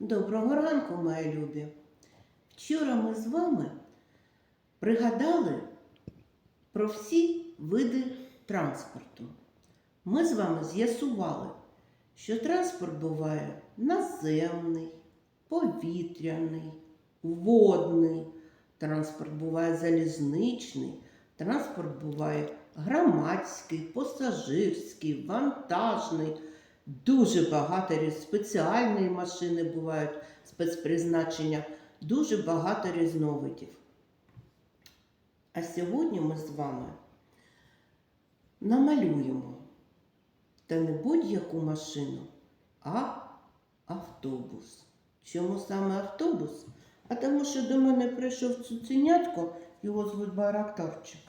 Доброго ранку, мої любі. Вчора ми з вами пригадали про всі види транспорту. Ми з вами з'ясували, що транспорт буває наземний, повітряний, водний, транспорт буває залізничний, транспорт буває громадський, пасажирський, вантажний. Дуже багато спеціальні машини бувають спецпризначення, дуже багато різновидів. А сьогодні ми з вами намалюємо та не будь-яку машину, а автобус. Чому саме автобус? А тому, що до мене прийшов цуценятко, його звуть Байрактарчик.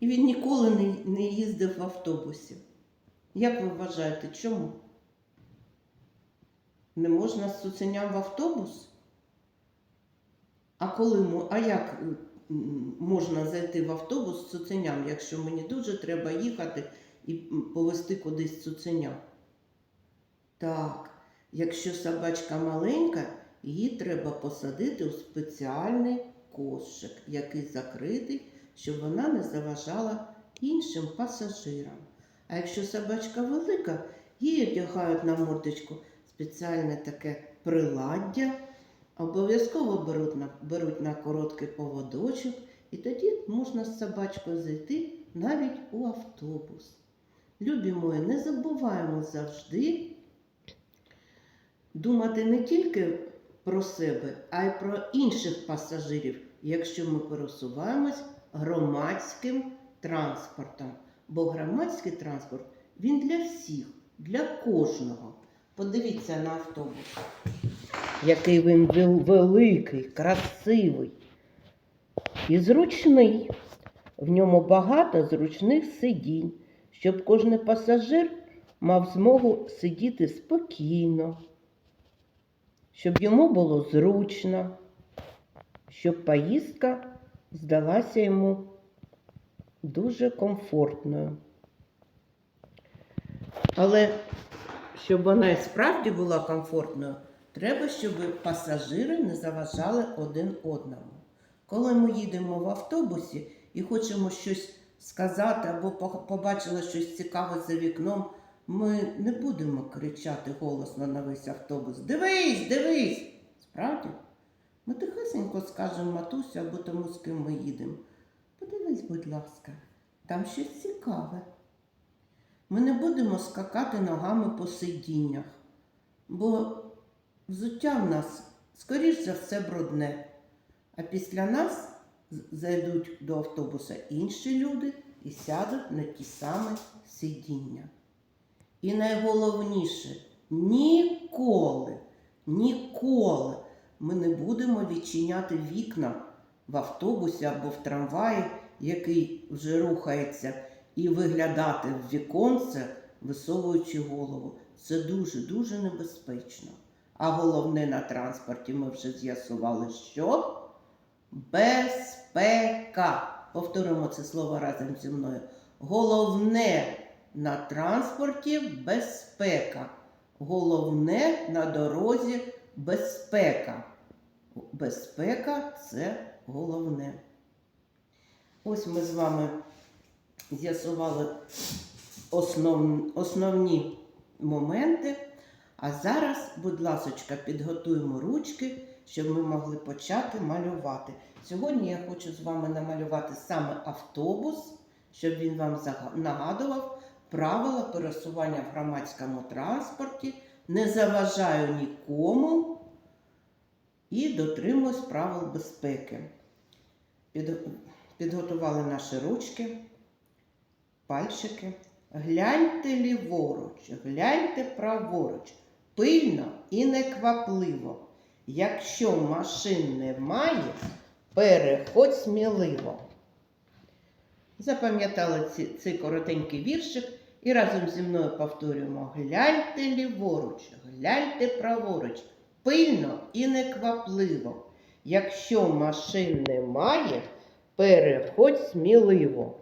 І він ніколи не їздив в автобусі. Як ви вважаєте, чому? Не можна з цуценям в автобус? А коли а як можна зайти в автобус з цуценям, якщо мені дуже треба їхати і повезти кудись цуценя? Так, якщо собачка маленька, її треба посадити у спеціальний кошик, який закритий, щоб вона не заважала іншим пасажирам. А якщо собачка велика, її одягають на мордочку спеціальне таке приладдя, обов'язково беруть на, беруть на короткий поводочок, і тоді можна з собачкою зайти навіть у автобус. Любі мої, не забуваємо завжди думати не тільки про себе, а й про інших пасажирів, якщо ми пересуваємось громадським транспортом. Бо громадський транспорт він для всіх, для кожного. Подивіться на автобус. Який він великий, красивий і зручний. В ньому багато зручних сидінь, щоб кожен пасажир мав змогу сидіти спокійно, щоб йому було зручно, щоб поїздка здалася йому дуже комфортною. Але щоб вона і справді була комфортною, треба, щоб пасажири не заважали один одному. Коли ми їдемо в автобусі і хочемо щось сказати або по- побачили щось цікаве за вікном, ми не будемо кричати голосно на весь автобус Дивись, дивись! Справді? Ми тихесенько скажемо матусю або тому, з ким ми їдемо. Подивись, будь ласка, там щось цікаве. Ми не будемо скакати ногами по сидіннях, бо взуття в нас, скоріш за все, брудне. А після нас зайдуть до автобуса інші люди і сядуть на ті самі сидіння. І найголовніше, ніколи, ніколи ми не будемо відчиняти вікна в автобусі або в трамваї, який вже рухається, і виглядати в віконце, висовуючи голову. Це дуже-дуже небезпечно. А головне на транспорті ми вже з'ясували, що безпека. Повторимо це слово разом зі мною. Головне на транспорті безпека. Головне на дорозі безпека. Безпека це головне. Ось ми з вами з'ясували основ, основні моменти. А зараз, будь ласочка, підготуємо ручки, щоб ми могли почати малювати. Сьогодні я хочу з вами намалювати саме автобус, щоб він вам нагадував правила пересування в громадському транспорті, не заважаю нікому і дотримуюсь правил безпеки. Під- Підготували наші ручки, пальчики. Гляньте ліворуч, гляньте праворуч, пильно і неквапливо. Якщо машин немає, переходь сміливо. Запам'ятали цей коротенький віршик і разом зі мною повторюємо: гляньте ліворуч, гляньте праворуч, пильно і неквапливо. Якщо машин немає, переходь сміливо.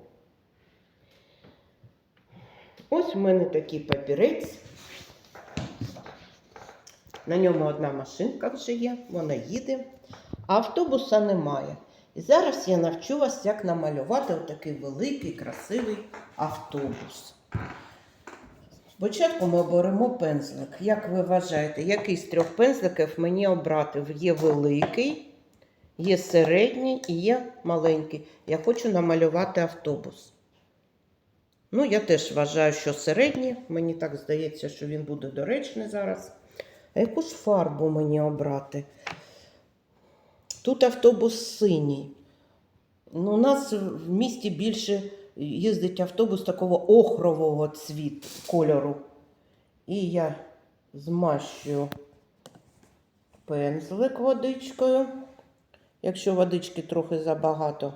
Ось в мене такий папірець. На ньому одна машинка вже є, вона їде, а автобуса немає. І зараз я навчу вас, як намалювати отакий великий, красивий автобус. Спочатку ми беремо пензлик. Як ви вважаєте, який з трьох пензликів мені обрати? Є великий, є середній і є маленький. Я хочу намалювати автобус. Ну, я теж вважаю, що середній. Мені так здається, що він буде доречний зараз. А яку ж фарбу мені обрати? Тут автобус синій. Ну, у нас в місті більше їздить автобус такого охрового цвіт кольору. І я змащую пензлик водичкою. Якщо водички трохи забагато,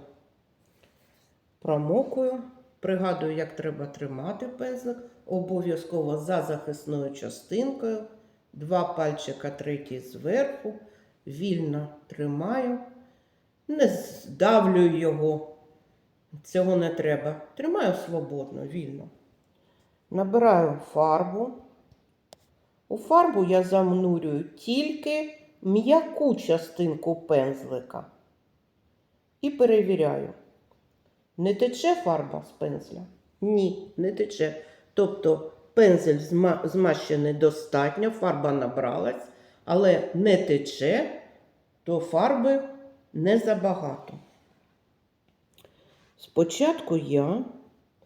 промокую. Пригадую, як треба тримати пензлик. Обов'язково за захисною частинкою. Два пальчика, третій зверху. Вільно тримаю. Не здавлюю його. Цього не треба. Тримаю свободно, вільно. Набираю фарбу. У фарбу я замнурюю тільки м'яку частинку пензлика. І перевіряю. Не тече фарба з пензля? Ні, не тече. Тобто пензель зма- змащений достатньо, фарба набралась, але не тече, то фарби не забагато. Спочатку я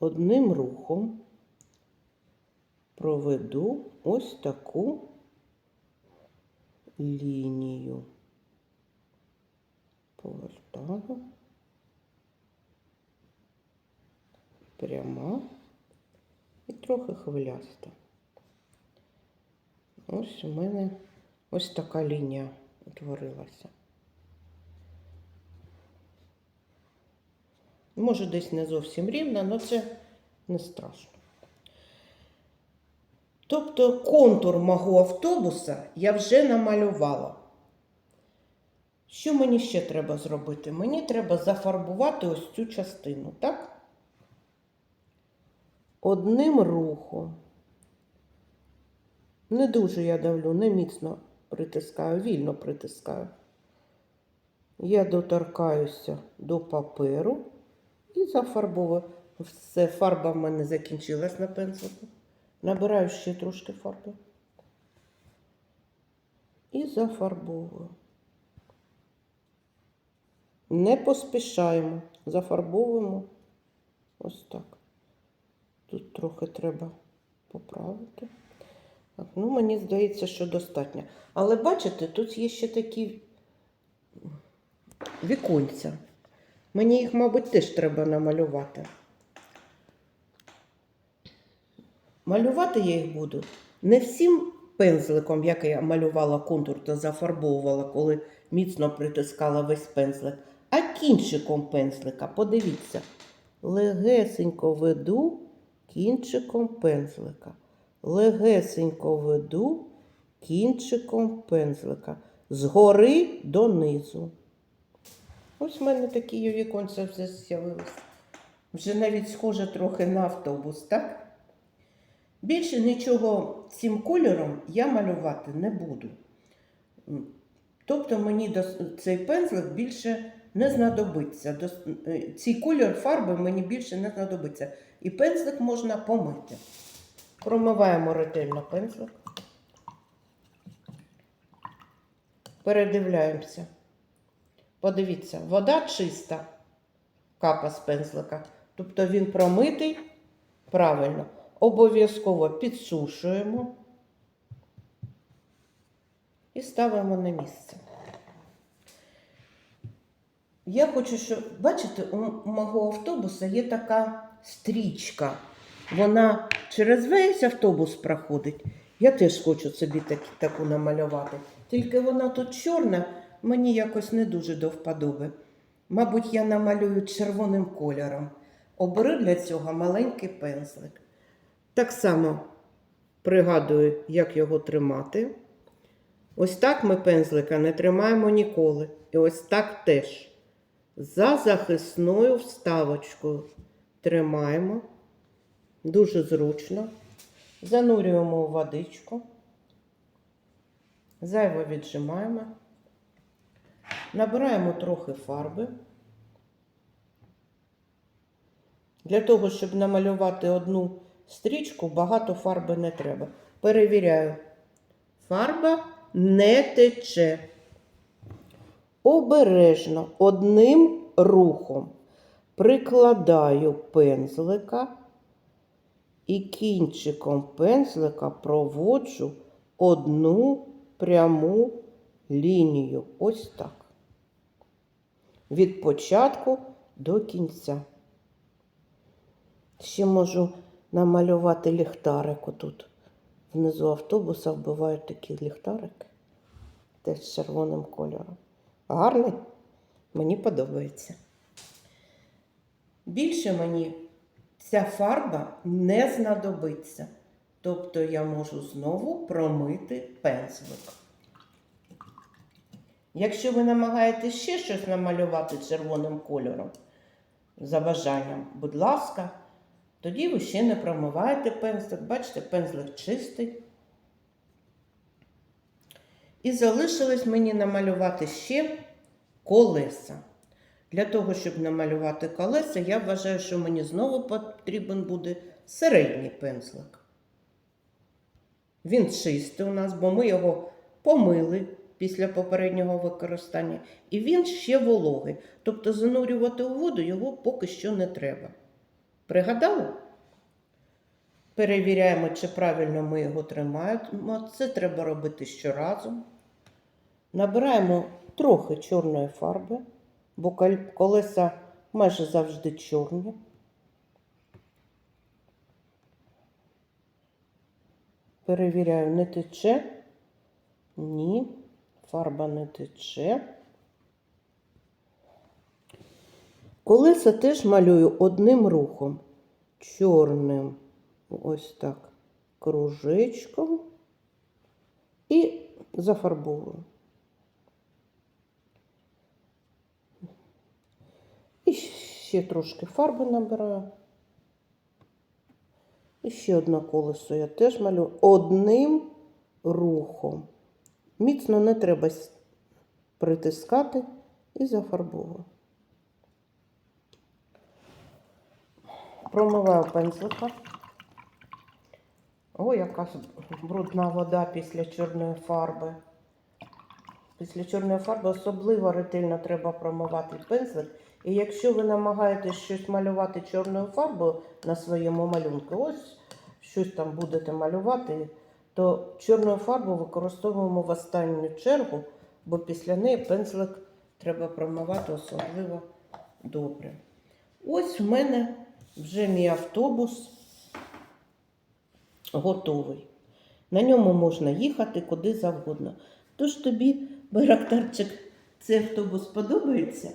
одним рухом проведу ось таку лінію. Повертаю. Пряма і трохи хвиляста. Ось у мене ось така лінія утворилася. Може, десь не зовсім рівна, але це не страшно. Тобто контур мого автобуса я вже намалювала. Що мені ще треба зробити? Мені треба зафарбувати ось цю частину, так? Одним рухом. Не дуже я давлю, не міцно притискаю, вільно притискаю. Я доторкаюся до паперу і зафарбовую. Все, фарба в мене закінчилась на пензлику. Набираю ще трошки фарби. І зафарбовую. Не поспішаємо, зафарбовуємо ось так. Тут трохи треба поправити. Так, ну, мені здається, що достатньо. Але бачите, тут є ще такі віконця. Мені їх, мабуть, теж треба намалювати. Малювати я їх буду не всім пензликом, як я малювала контур та зафарбовувала, коли міцно притискала весь пензлик, а кінчиком пензлика. Подивіться, легесенько веду кінчиком пензлика. Легесенько веду кінчиком пензлика. Згори донизу. Ось в мене такі віконця вже з'явилися. Вже навіть схоже трохи на автобус, так? Більше нічого цим кольором я малювати не буду. Тобто мені цей пензлик більше не знадобиться. Е, Цей кольор фарби мені більше не знадобиться. І пензлик можна помити. Промиваємо ретельно пензлик. Передивляємося. Подивіться, вода чиста, капа з пензлика. Тобто він промитий правильно. Обов'язково підсушуємо і ставимо на місце. Я хочу, щоб, бачите, у мого автобуса є така стрічка. Вона через весь автобус проходить. Я теж хочу собі так, таку намалювати. Тільки вона тут чорна, мені якось не дуже до вподоби. Мабуть, я намалюю червоним кольором. Оберу для цього маленький пензлик. Так само пригадую, як його тримати. Ось так ми пензлика не тримаємо ніколи. І ось так теж. За захисною вставочкою тримаємо. Дуже зручно. Занурюємо у водичку. Зайве віджимаємо. Набираємо трохи фарби. Для того, щоб намалювати одну стрічку, багато фарби не треба. Перевіряю. Фарба не тече. Обережно одним рухом прикладаю пензлика і кінчиком пензлика проводжу одну пряму лінію. Ось так. Від початку до кінця. Ще можу намалювати ліхтарик отут. Внизу автобуса вбивають такі ліхтарики. Теж з червоним кольором. Гарний? Мені подобається. Більше мені ця фарба не знадобиться. Тобто я можу знову промити пензлик. Якщо ви намагаєтесь ще щось намалювати червоним кольором, за бажанням, будь ласка, тоді ви ще не промиваєте пензлик. Бачите, пензлик чистий. І залишилось мені намалювати ще колеса. Для того, щоб намалювати колеса, я вважаю, що мені знову потрібен буде середній пензлик. Він чистий у нас, бо ми його помили після попереднього використання. І він ще вологий. Тобто занурювати у воду його поки що не треба. Пригадали? Перевіряємо, чи правильно ми його тримаємо. Це треба робити щоразу. Набираємо трохи чорної фарби, бо колеса майже завжди чорні. Перевіряю, не тече. Ні, фарба не тече. Колеса теж малюю одним рухом. Чорним, ось так, кружечком і зафарбовую. І ще трошки фарби набираю. І ще одне колесо я теж малюю одним рухом. Міцно не треба притискати і зафарбовую. Промиваю пензлика. О, яка брудна вода після чорної фарби. Після чорної фарби особливо ретельно треба промивати пензлик. І якщо ви намагаєтесь щось малювати чорною фарбою на своєму малюнку, ось щось там будете малювати, то чорну фарбу використовуємо в останню чергу, бо після неї пензлик треба промивати особливо добре. Ось в мене вже мій автобус готовий. На ньому можна їхати куди завгодно. Тож тобі, Байрактарчик, цей автобус подобається?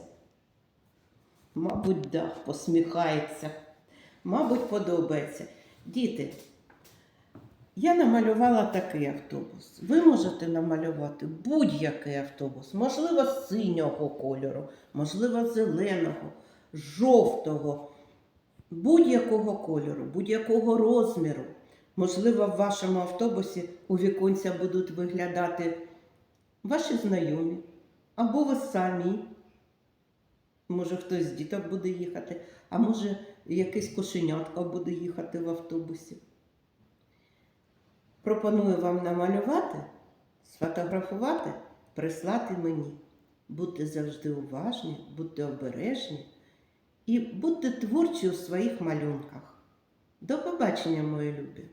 Мабуть, да, посміхається. Мабуть, подобається. Діти, я намалювала такий автобус. Ви можете намалювати будь-який автобус, можливо, синього кольору, можливо, зеленого, жовтого, будь-якого кольору, будь-якого розміру. Можливо, в вашому автобусі у віконця будуть виглядати ваші знайомі або ви самі. Може, хтось з діток буде їхати, а може, якесь кошенятко буде їхати в автобусі. Пропоную вам намалювати, сфотографувати, прислати мені. Будьте завжди уважні, будьте обережні і будьте творчі у своїх малюнках. До побачення, мої любі!